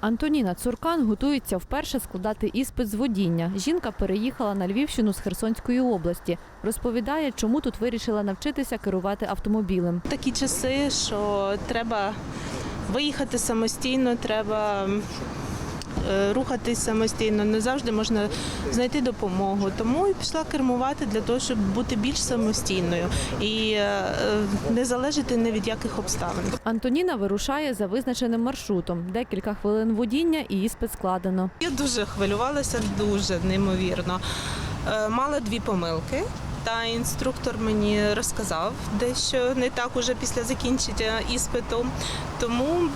Антоніна Цуркан готується вперше складати іспит з водіння. Жінка переїхала на Львівщину з Херсонської області. Розповідає, чому тут вирішила навчитися керувати автомобілем. Такі часи, що треба виїхати самостійно, треба рухатись самостійно. Не завжди можна знайти допомогу. Тому і пішла кермувати для того, щоб бути більш самостійною і е, не залежати ні від яких обставин. Антоніна вирушає за визначеним маршрутом. Декілька хвилин водіння і іспит складено. Я дуже хвилювалася, дуже неймовірно. Е, Мала дві помилки. Та інструктор мені розказав дещо не так уже після закінчення іспиту. Тому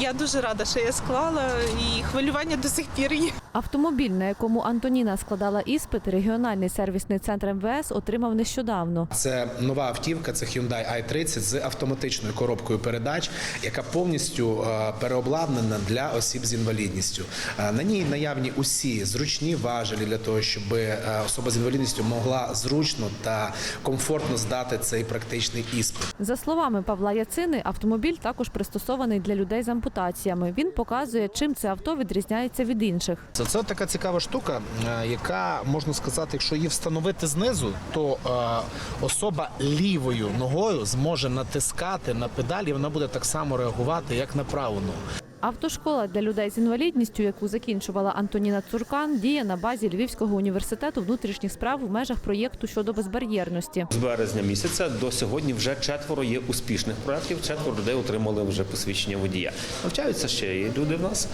я дуже рада, що я склала, і хвилювання до сих пір є. Автомобіль, на якому Антоніна складала іспит, регіональний сервісний центр МВС отримав нещодавно. Це нова автівка, це Hyundai i30 з автоматичною коробкою передач, яка повністю е, переобладнана для осіб з інвалідністю. Е, На ній наявні усі зручні важелі для того, щоб е, особа з інвалідністю могла зручно та комфортно здати цей практичний іспит. За словами Павла Яцини, автомобіль також пристосований для людей з ампутаціями. Він показує, чим це авто відрізняється від інших. Це, це така цікава штука, е, яка можна сказати, якщо її встановити знизу, то е, особа лівою ногою зможе натискати на педалі, і вона буде так само реагувати, як на праву ногу. Автошкола для людей з інвалідністю, яку закінчувала Антоніна Цуркан, діє на базі Львівського університету внутрішніх справ в межах проєкту щодо безбар'єрності. З березня місяця до сьогодні вже четверо є успішних проєктів, четверо людей отримали вже посвідчення водія. Навчаються ще і люди в нас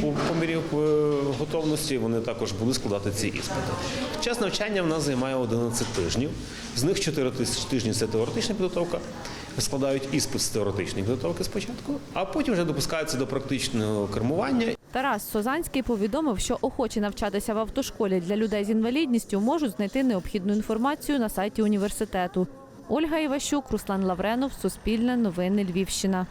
по, по мірі е, готовності. Вони також будуть складати ці іспити. Час навчання в нас займає 11 тижнів. З них 4 тис- тижні це теоретична підготовка. Складають іспит з теоретичної підготовки спочатку, а потім вже допускаються до практичного кермування Тарас Созанський повідомив, що охочі навчатися в автошколі для людей з інвалідністю можуть знайти необхідну інформацію на сайті університету. Ольга Іващук, Руслан Лавренов, Суспільне, Новини Львівщина.